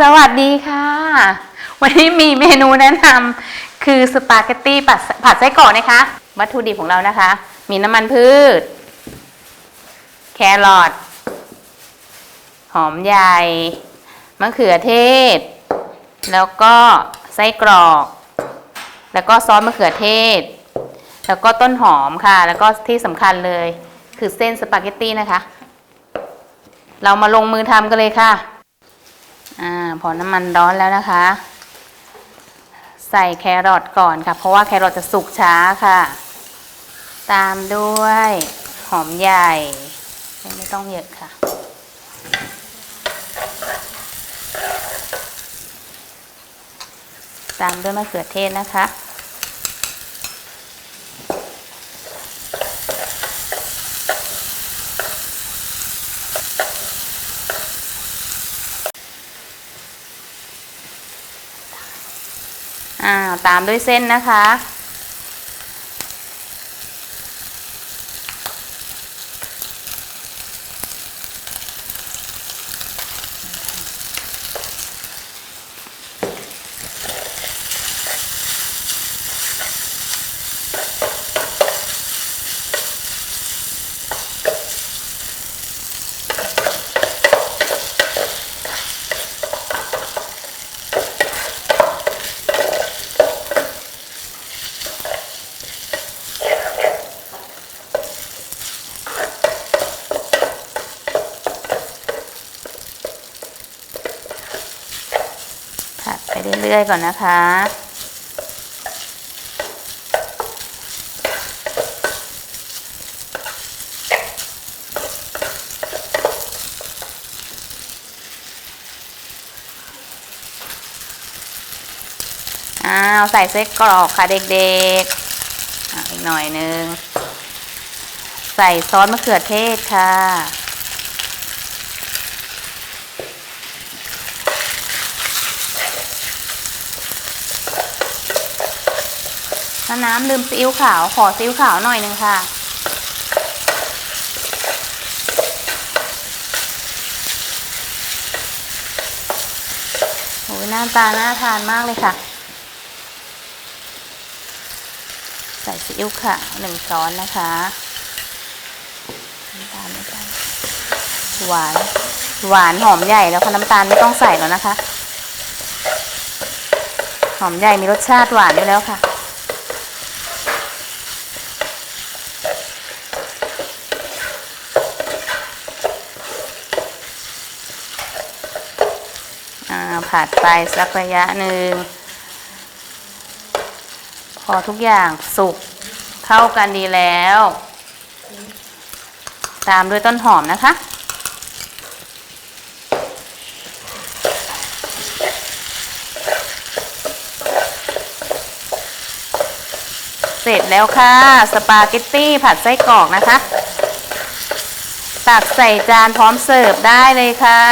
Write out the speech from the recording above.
สวัสดีค่ะ วันนี้มีเมนูแนะนำคือสปาเกตตี้ผัดผัดไส้กรอกนะคะ วัตถุดิบของเรานะคะ มีน้ำมันพืช แครอทหอมใหญ่มะเขือเทศ แล้วก็ไส้กรอก แล้วก็ซอสมะเขือเทศ แล้วก็ต้นหอมค่ะ แล้วก็ที่สำคัญเลย คือเส้นสปาเกตตี้นะคะ เรามาลงมือทำกันเลยค่ะ อ่า พอน้ำมันร้อนแล้วนะคะ ใส่แครอทก่อนค่ะ เพราะว่าแครอทจะสุกช้าค่ะ ตามด้วยหอมใหญ่ ไม่ต้องเยอะค่ะ ตามด้วยมะเขือเทศนะคะ อ่าตามด้วยเส้นนะคะ เรื่อยๆก่อนนะคะ อ้าว ใส่ไส้กรอกค่ะเด็กๆ อีกหน่อยนึง ใส่ซอสมะเขือเทศค่ะ ถ้าน้ำลืมซีอิ๊วขาวขอซีอิ๊วขาวหน่อยหนึ่งค่ะ โอ้ยหน้าตาน่าทานมากเลยค่ะ ใส่ซีอิ๊วขาวหนึ่งช้อนนะคะน้ำตาลไม่ต้องหวาน หวานหอมใหญ่แล้วค่ะน้ำตาลไม่ต้องใส่แล้วนะคะ หอมใหญ่มีรสชาติหวานอยู่แล้วค่ะ ผัดไปสักระยะหนึ่ง พอทุกอย่างสุกเข้ากันดีแล้ว ตามด้วยต้นหอมนะคะ เสร็จแล้วค่ะ สปาเกตตี้ผัดไส้กรอกนะคะ ตักใส่จานพร้อมเสิร์ฟได้เลยค่ะ